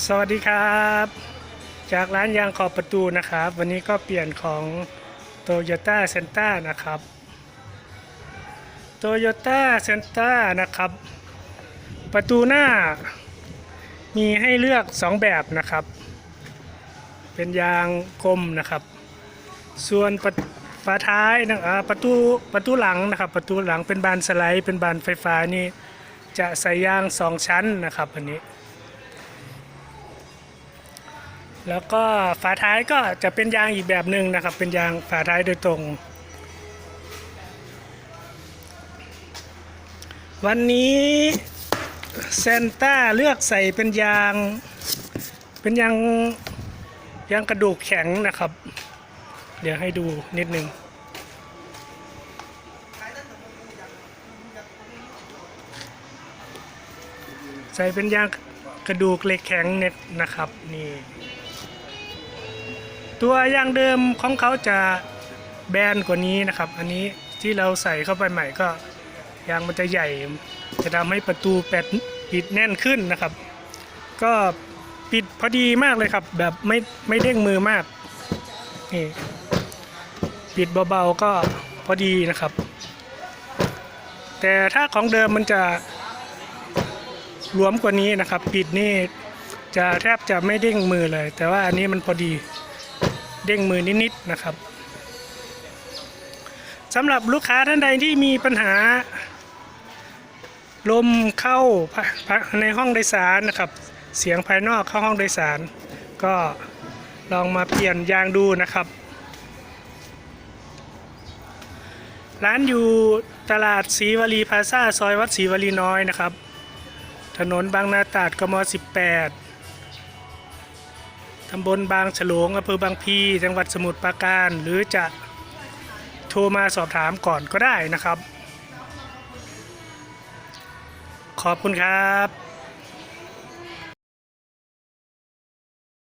สวัสดีครับ จากร้านยางขอบประตูนะครับ วันนี้ก็เปลี่ยนของ Toyota c e n t a นะครับ Toyota c e n t a นะครับ ประตูหน้า มีให้เลือก 2 แบบนะครับ เป็นยางกลมนะครับ ส่วนประฝาท้ายนะอ่าประตูประตูหลังนะครับ ประตูหลังเป็นบานสไลด์เป็นบานไฟฟ้านี่จะใส่ยาง 2 ชั้นนะครับอันนี้ แล้วก็ฝาท้ายก็จะเป็นยางอีกแบบหนึ่งนะครับ เป็นยางฝาท้ายโดยตรง วันนี้เซนต้าเลือกใส่เป็นยาง เป็นยางยางกระดูกแข็งนะครับ เดี๋ยวให้ดูนิดนึงใส่เป็นยางกระดูกเหล็กแข็งเน็ตนะครับนี่ ตัวยางเดิมของเขาจะแบนกว่านี้นะครับ อันนี้ที่เราใส่เข้าไปใหม่ก็ยางมันจะใหญ่ จะทำให้ประตูแปดปิดแน่นขึ้นนะครับ ก็ปิดพอดีมากเลยครับ แบบไม่ไม่เด้งมือมากนี่ปิดเบาๆก็พอดีนะครับ แต่ถ้าของเดิมมันจะหลวมกว่านี้นะครับ ปิดนี่จะแทบจะไม่เด้งมือเลย แต่ว่าอันนี้มันพอดี เด้งมือนิดๆนะครับสำหรับลูกค้าท่านใดที่มีปัญหา ลมเข้าในห้องโดยสารนะครับ เสียงภายนอกเข้าห้องโดยสาร ก็ลองมาเปลี่ยนยางดูนะครับ ร้านอยู่ตลาดศรีวลีพาซาซอยวัดศรีวลีน้อยนะครับ ถนนบางนาตราดกม 18 ตำบลบางฉลงอำเภอบางพีจังหวัดสมุทรปราการ หรือจะโทรมาสอบถามก่อนก็ได้นะครับ ขอบคุณครับ